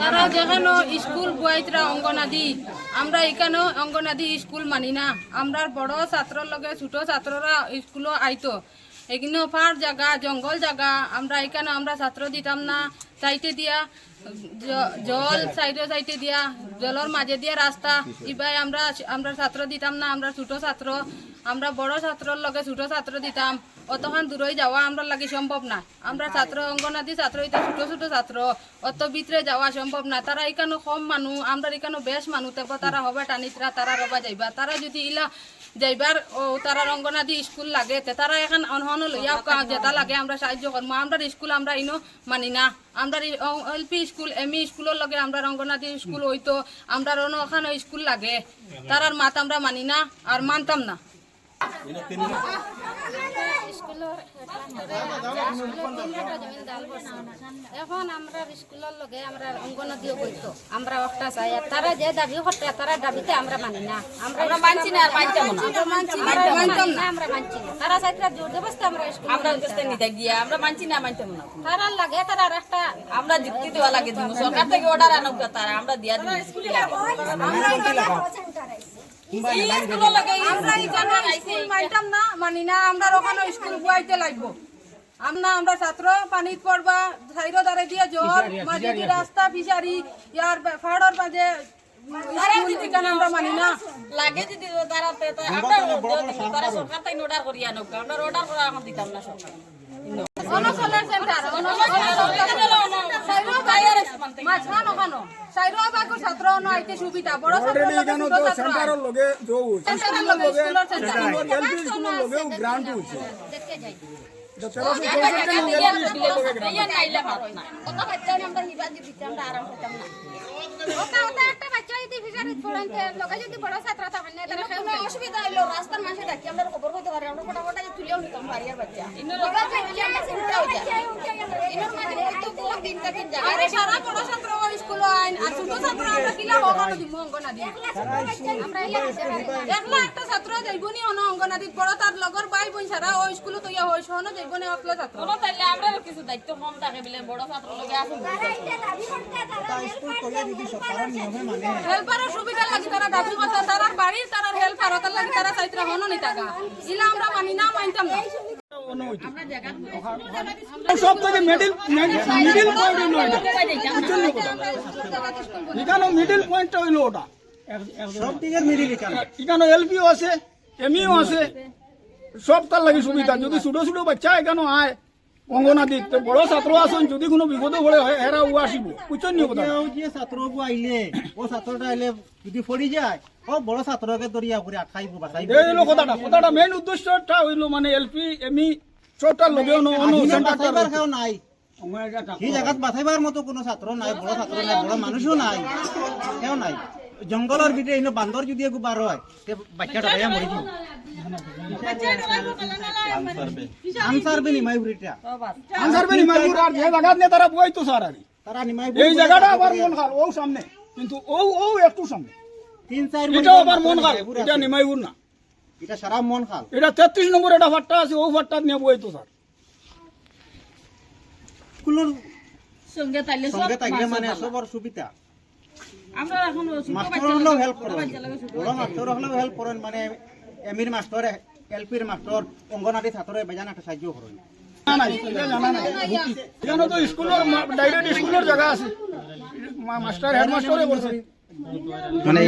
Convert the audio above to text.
তারা যেখানে স্কুল বুয়াইতরা অঙ্গনাদি, আমরা এখানে অঙ্গনাদি স্কুল মানি না। আমরা বড় ছাত্রর লগে ছোট ছাত্ররা স্কুলও আইতো। এখানে পাহাড় জায়গা জঙ্গল জায়গা আমরা এখানে আমরা ছাত্র দিতাম না। সাইটে দিয়া জল সাইডে সাইডে দিয়া, জলের মাঝে দিয়া রাস্তা, ইবাই আমরা আমরা ছাত্র দিতাম না, আমরা ছোট ছাত্র। আমরা বড় ছাত্রর লগে ছোট ছাত্র দিতাম, অতখান দূরই যাওয়া আমরা লাগে সম্ভব না। আমরা ছাত্র অঙ্গনাদি ছাত্র, এটা ছোট ছোট ছাত্র, অত ভিতরে যাওয়া সম্ভব না। তারা এখানে কম মানুষ আমরা এখানে বেশ মানুষ থাকব তারা হবে টানিতরা, তারা রবা যাইবা। তারা যদি ইলা যাইবার, ও তারা অঙ্গনাদি স্কুল লাগে তারা এখন অনহন লইয়া যেটা লাগে, আমরা সাহায্য করব আমরা স্কুল আমরা ইনো মানি না। আমরা L P school, M E স্কুলের লগে আমরা অঙ্গনাদি স্কুল হইতো। আমরা ওখানে স্কুল লাগে। তারার মাত আমরা মানি না, আর মানতাম না। এখন আমরা স্কুলের লগে আমরা অঙ্গনদিও বইতো আমরা একটা চাই আর তারা যে দাবি করতে তারা দাবিতে আমরা মানি না। আমরা মানছি না আর মানতাম না। আমরা মানছি না। আমরা মানছি তারা চাইতে জোর জবস্তি আমরা স্কুল আমরা কাছে নিতে গিয়া আমরা মানছি না মানতাম না তারা লাগে তারা একটা আমরা যুক্তি দেওয়া লাগে সরকার থেকে অর্ডার আনুক তারা আমরা দিয়া স্কুলের লাগে আমরা স্কুল মানতাম না মানি না আমরা ওখানে স্কুল বুয়াইতে লাগবো। আমরা আমরা ছাত্র পানিত পড়বা সাইরো দাঁড়ে দিয়ে জল মাঝে রাস্তা ফিসারি ইয়ার পাহাড়ের মাঝে মানি লাগে যদি তারা তে- তে- আমরা সরকার থেকে অর্ডার করি আনুক আমরা অর্ডার করা দিতাম না সরকার। অনসলের সেন্টার বাইরে মাঝখান ওখানো সাইরো বাকু ছাত্র ন আইতে সুবিধা বড় ছাত্র সেন্টারের লগে সেন্টারের লগে স্কুলের সেন্টার এলপি স্কুলের গ্রান্ট দেখতে যাই ইয়া অসুবিধা হইল রাস্তার মাঝে ডাকি আমরা খবর হইতে পারি আমরা ফটাফট তুলেও নিতাম বাড়ির বাচ্চা তার তারা বাড়ির তারার হেল্পার তার লাগি তারা চাইত্রা হনো নি টাকা আমরা মানি না মানতাম না সব থেকে মিডিল মিডিল পয়েন্ট হইল এটা বুঝছেন কথা। এখানে মিডিল পয়েন্টটা হইল ওটা। সব দিকের মিডিল এখানে। এখানে এলপিও আছে এমইও আছে। সব তার লাগে সুবিধা। যদি ছোট ছোট বাচ্চা এখানে আয় অঙ্গনাদি তো বড় ছাত্র আসুন যদি কোনো বিপদে পড়ে হেরা ও আসিব। বুঝছেন নি কথা যে ছাত্রবু আইলে ও ছাত্রটা আইলে যদি পড়ি যায় ও বড় ছাত্রকে দরিয়া করে আঠাইব বাঁচাইব। এই কথাটা। কথাটা মেইন উদ্দেশ্যটা হইল মানে এলপি এমই সবটার লগে অনু অনু আদিনা কেউ নাই। সেই জায়গাত বাঁচাইবার মতো কোনো ছাত্র নাই বড় ছাত্র নাই বড় মানুষও নাই কেউ নাই। জঙ্গলের ভিতরে এনে বান্দর যদি বার হয় তে বাচ্চাটা ভাইয়া মরি যাব আনসার বে নিমাই আনসার বেনি মাইপুর আর যে জায়গা নিয়ে তারা বইতো স্যার আর তারা নিমাই এই জায়গাটা আবার মন খাল ও সামনে। কিন্তু ও ও একটু সামনে। তিন চার আবার মন খাল। এটা না। এটা সারা মন খাল। এটা তেত্রিশ নম্বর এটা ফাট্টা আছে ও ফাট্টা নিয়ে বইতো স্যার। স্কুলের সঙ্গে তাইলে সঙ্গে থাকলে মানে সবার সুবিধা। আমরা এখন মাস্টার হলেও হেল্প করেন। বড় মাস্টার হলেও হেল্প করেন মানে এমির মাস্টার এলপির মাস্টার অঙ্গনাদি ছাত্রে বেজান একটা সাহায্য করেন। জানা নাই এটা জানা নাই। এখানে তো স্কুলের ডাইরেক্ট স্কুলের জায়গা আছে। মাস্টার হেডমাস্টারে বলছে। মানে